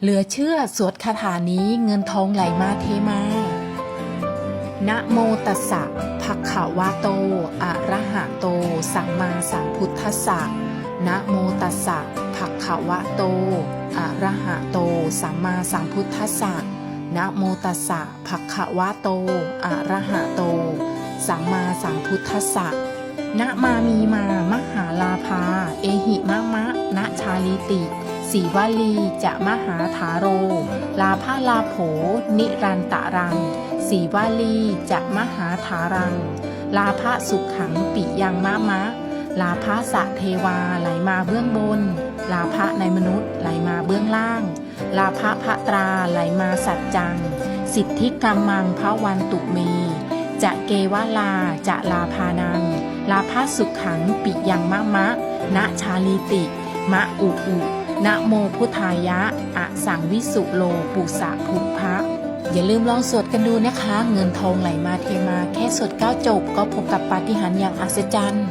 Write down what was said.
เหลือเชื่อสวดคาถานี้เงินทองไหลมาเทมา นะโมตัสสะภะคะวะโต อะระหะโต สัมมาสัมพุทธัสสะ นะโมตัสสะภะคะวะโต อะระหะโต สัมมาสัมพุทธัสสะ นะโมตัสสะภะคะวะโต อะระหะโต สัมมาสัมพุทธัสสะนะมามีมามหาลาภา เอหิมะมะนะชาลิติ สีวลีจะมหาถาโร ลาภาลาโผ นิรันตะรัง สีวลีจะมหาถารัง ลาภสุขขังปิยังมะมะ ลาภสะเทวาไหลมาเบื้องบน ลาภในมนุษย์ไหลมาเบื้องล่าง ลาภพระตราไหลมาสัจจัง สิทธิกรรมังพระวันตุเม จะเกวาลาจะลาพานัง ลาภสุขขังปิยังมะมะ ณชาลีติ มะอุอุ นะโมพุทธายะ อะสังวิสุโลปุสะภุพะ อย่าลืมลองสวดกันดูนะคะ เงินทองไหลมาเทมาแค่สวดเก้าจบก็พบกับปาฏิหาริย์อย่างอัศจรรย์